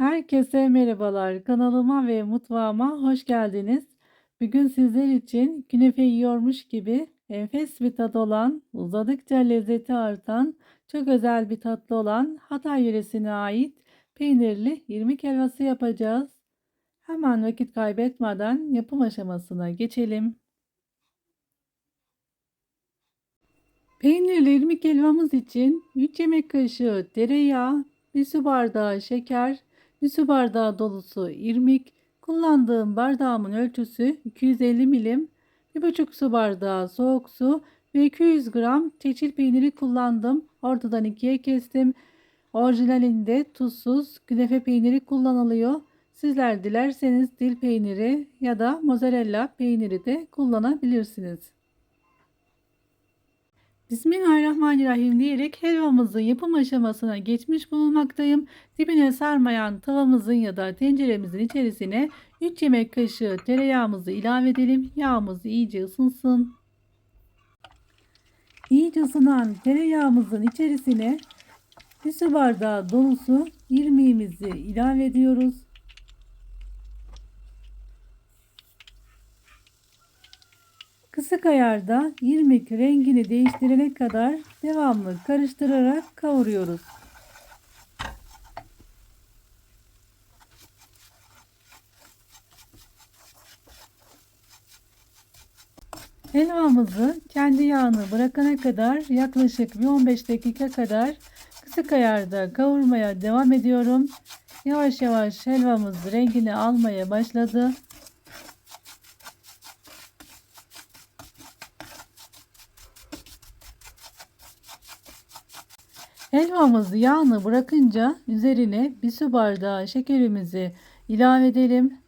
Herkese merhabalar. Kanalıma ve mutfağıma hoş geldiniz. Bugün sizler için künefe yiyormuş gibi enfes bir tat olan, uzadıkça lezzeti artan, çok özel bir tatlı olan Hatay yöresine ait peynirli irmik helvası yapacağız. Hemen vakit kaybetmeden yapım aşamasına geçelim. Peynirli irmik helvamız için 3 yemek kaşığı tereyağı, 1 su bardağı şeker, 1 su bardağı dolusu irmik, kullandığım bardağımın ölçüsü 250 milim, 1,5 su bardağı soğuk su ve 200 gram çeçil peyniri kullandım. Ortadan ikiye kestim. Orijinalinde tuzsuz künefe peyniri kullanılıyor. Sizler dilerseniz dil peyniri ya da mozzarella peyniri de kullanabilirsiniz. Bismillahirrahmanirrahim diyerek helvamızın yapım aşamasına geçmiş bulunmaktayım. Dibine sarmayan tavamızın ya da tenceremizin içerisine 3 yemek kaşığı tereyağımızı ilave edelim. Yağımız iyice ısınsın. İyice ısınan tereyağımızın içerisine bir su bardağı dolusu irmiğimizi ilave ediyoruz. Kısık ayarda irmik rengini değiştirene kadar devamlı karıştırarak kavuruyoruz. Helvamızı kendi yağını bırakana kadar yaklaşık bir 15 dakika kadar kısık ayarda kavurmaya devam ediyorum. Yavaş yavaş helvamız rengini almaya başladı. Helvamız yağını bırakınca üzerine bir su bardağı şekerimizi ilave edelim.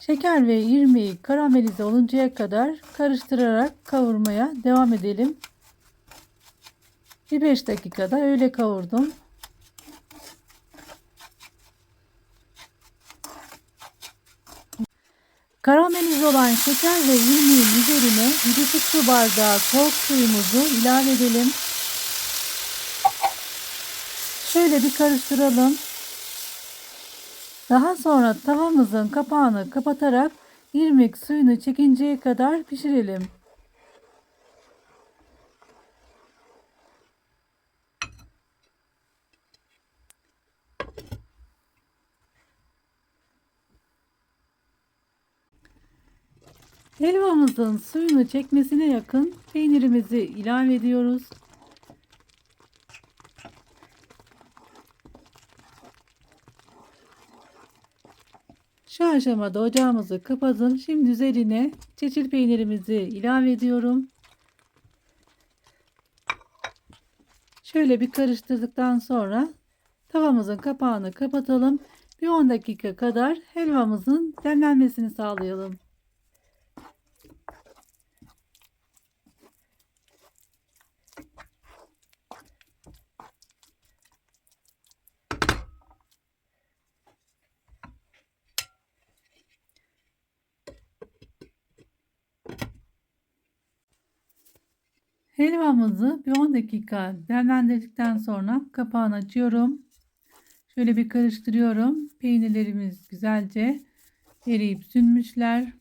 Şeker ve irmiği karamelize oluncaya kadar karıştırarak kavurmaya devam edelim. Bir 5 dakikada öyle kavurdum. Karamelize olan şeker ve irmiğin üzerine bir buçuk su bardağı soğuk suyumuzu ilave edelim. Şöyle bir karıştıralım. Daha sonra tavamızın kapağını kapatarak irmik suyunu çekinceye kadar pişirelim. Helvamızın suyunu çekmesine yakın peynirimizi ilave ediyoruz. Şu aşamada ocağımızı kapadım. Şimdi üzerine çeçil peynirimizi ilave ediyorum. Şöyle bir karıştırdıktan sonra tavamızın kapağını kapatalım. Bir 10 dakika kadar helvamızın demlenmesini sağlayalım. Helvamızı bir 10 dakika demlendirdikten sonra kapağını açıyorum. Şöyle bir karıştırıyorum. Peynirlerimiz güzelce eriyip sünmüşler.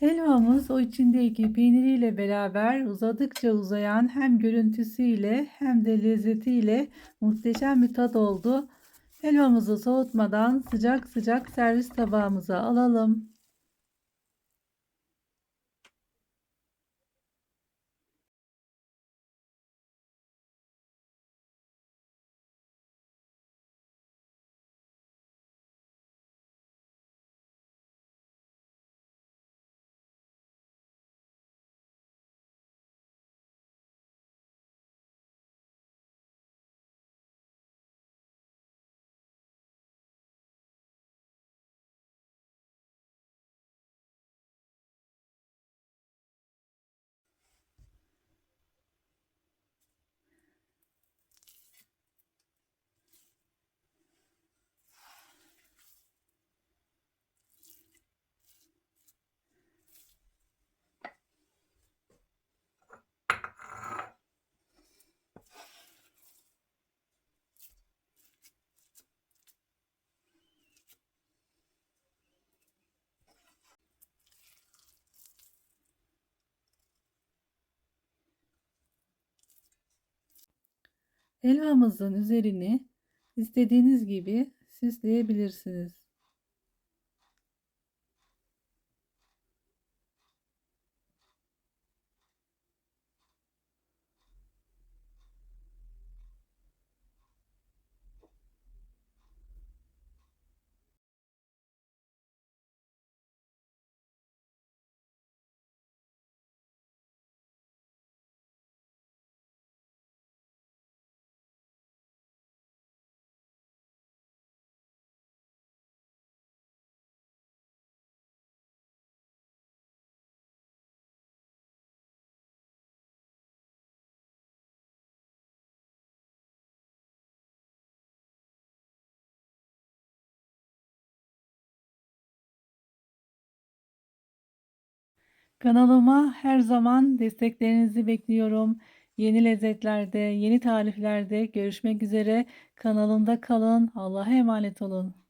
Helvamız o içindeki peyniriyle beraber uzadıkça uzayan hem görüntüsüyle hem de lezzetiyle muhteşem bir tat oldu. Helvamızı soğutmadan sıcak sıcak servis tabağımıza alalım. Helvamızın üzerini istediğiniz gibi süsleyebilirsiniz. Kanalıma her zaman desteklerinizi bekliyorum. Yeni lezzetlerde, yeni tariflerde görüşmek üzere. Kanalımda kalın. Allah'a emanet olun.